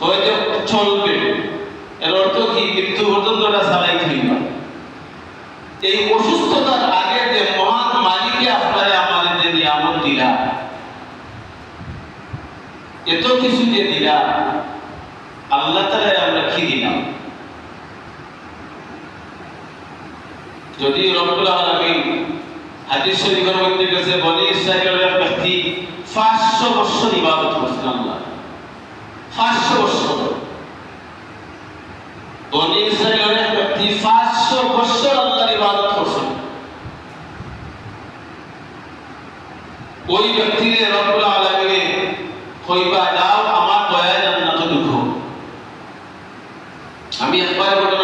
হয়তো চলবে। এর অর্থ কি? মৃত্যু পর্যন্ত এই অসুস্থতার আগে যে মহান মালিকে আপনারা আমাদের যে নিয়ামত দিলা এত কিছু যে দিলা আল্লাহ তালা আমরা কি দিলাম? যদি রব্বুল আলামিন হাদিস শরীফের মধ্যে গেছে বনি ব্যক্তি 500 বছর ইবাদত আল্লাহ। 500 বছর। বনি ইসরাইলের এক ব্যক্তি 500 বছর আল্লাহর ইবাদত করছেন। ওই ব্যক্তিকে আমি একবার বলি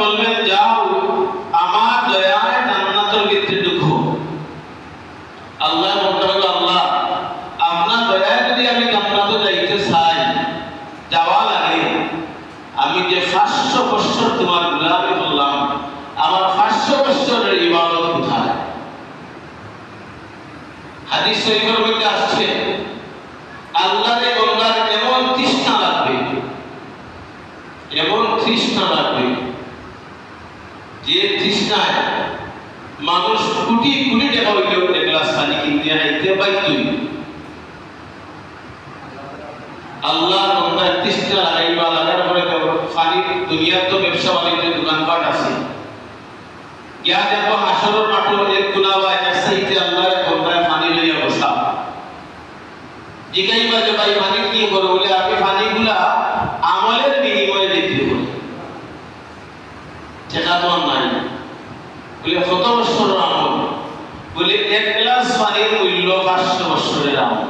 বলবেন, যাও আমার আল্লাহ আপনার দয়ায় যদি আমি জান্নাতে যাইতে চাই যাওয়া লাগে আমি যে পাঁচশো বছর তোমার গোলামি করলাম আমার পাঁচশো বছরের ইবাদত কোথায়? হাদিস শরীফের মধ্যে আসছে, আল্লাহরে এমন তৃষ্ণা লাগবে, এমন তৃষ্ণা লাগবে, যে তৃষ্ণায় মানুষ কোটি কোটি টাকা হইলেও এক গ্লাস পানি কিনতে আইতে পাইতই। আল্লাহ বন্দার তৃষ্ণা লাগাইবা লাগার দুনিয়ার তো ব্যবসা বাণিজ্যের দোকানপাট আছে। ইয়া দেখো হাসরের মাঠে এক গুনাবা এক সাইতে আল্লাহর বন্দায় পানি লইয়া বসা। জিগাইবা যে ভাই পানি কি করো বলে আমি পানিগুলা আমলের বিনিময়ে বিক্রি করি। টাকা তো নাই। বলে কত বছর আমল? বলে এক গ্লাস পানির মূল্য পাঁচশো বছরের আমল।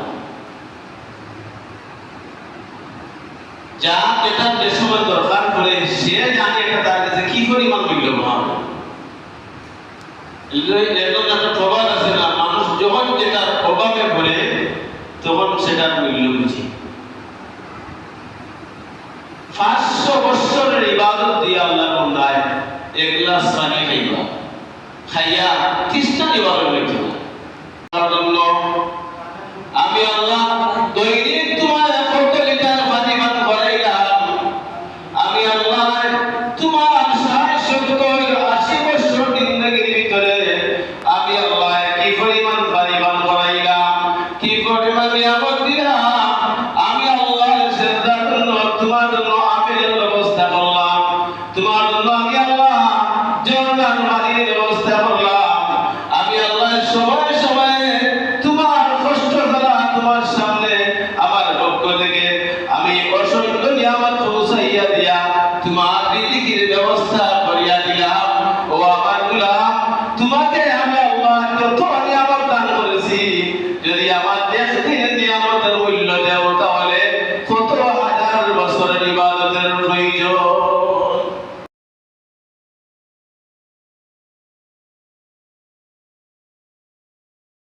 যা যেটা যে সময় দরকার পড়ে সে জানে এটা তার কাছে কি পরিমাণ মূল্যবান। এরকম একটা প্রবাদ আছে না, মানুষ যখন যেটার অভাবে পড়ে তখন সেটার মূল্য বুঝি। পাঁচশো বছরের ইবাদত দিয়ে আল্লাহ বন্দায় এক খাইবা। খাইয়া জন্য তোমার ষাট সত্তর আশি বছর আমি আল্লাহ কি পরিমাণ পান করাইলাম? কি পরিমাণ নিয়ামত